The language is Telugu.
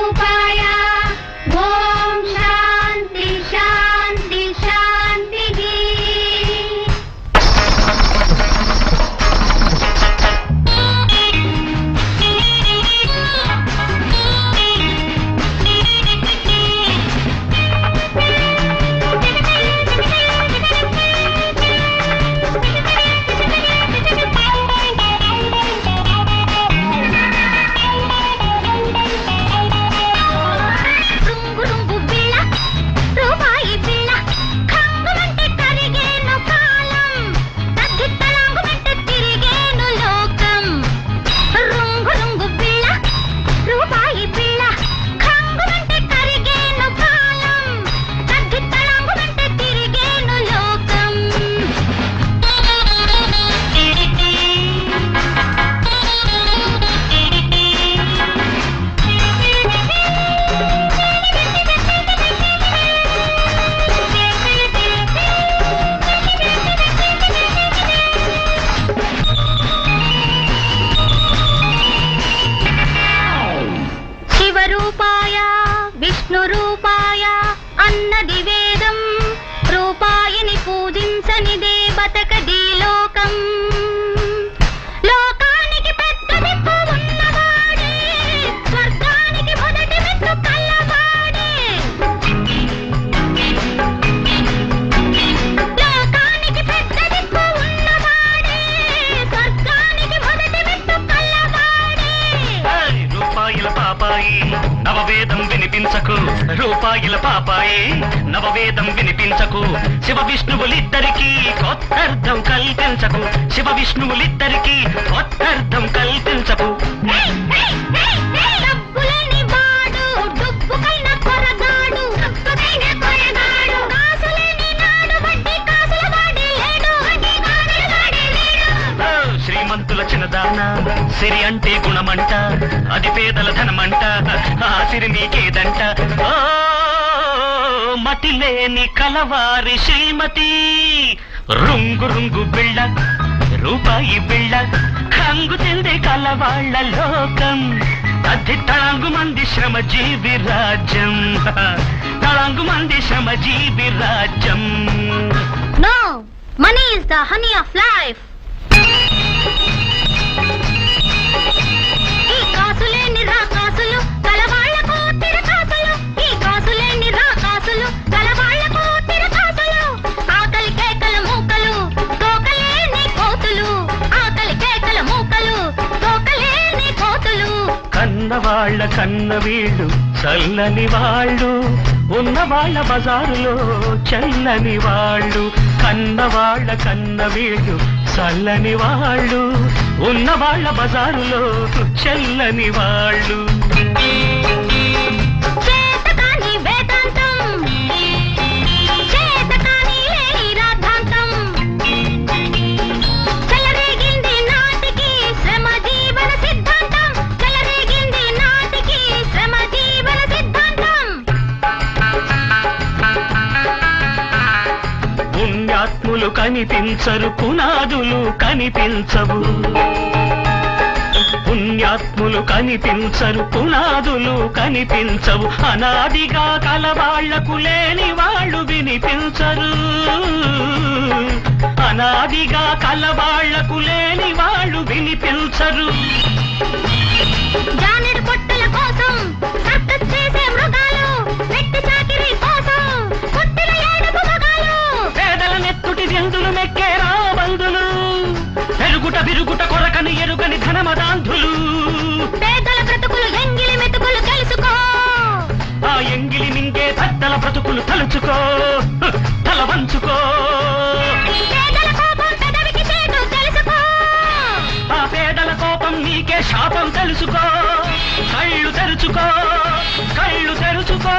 Oh. పాపాయి నవవేదం వినిపించకు రూపాయిల పాపాయి నవవేదం వినిపించకు శివ విష్ణువులిద్దరికి కొత్తర్థం కల్పించకు. శివ విష్ణువులిద్దరికి కొత్తర్థం కల్పించకు శ్రీమంతుల చిన్నదాన సిరి అంటే గుణమంట అది పేదల ధనమంట ఆసిరి సిరి నీకేదంట ఓ మతి లేని కలవారి శ్రీమతి. రుంగు రుంగు బిళ్ళ రూపాయి బిళ్ళ కంగు తింది కలవాళ్ళ లోకం. అది తళంగు మంది శ్రమ జీవి రాజ్యం. తళంగు మంది శ్రమ జీవి రాజ్యం. No money is the honey of life వీళ్ళు చల్లని వాళ్ళు ఉన్న వాళ్ళ బజారులో చల్లని వాళ్ళు కన్నవాళ్ళ కన్న వీళ్ళు చల్లని వాళ్ళు ఉన్న వాళ్ళ బజారులో చల్లని వాళ్ళు. కనిపించరు పునాదులు కనిపించవు. పుణ్యాత్ములు కనిపించరు పునాదులు కనిపించవు. అనాదిగా కలవాళ్ళకు లేని వాళ్ళు వినిపించరు. అనాదిగా కలవాళ్ళకు లేని వాళ్ళు వినిపించరు. ధనమదాంధులు పేదల బ్రతుకులు ఎంగిలి మెతుకులు తెలుసుకో ఆ ఎంగిలి మింగే పెద్దల బ్రతుకులు తలుచుకో. తల వంచుకో. ఆ పేదల కోపం నీకే శాపం తెలుసుకో. కళ్ళు తెరుచుకో. కళ్ళు తెరుచుకో.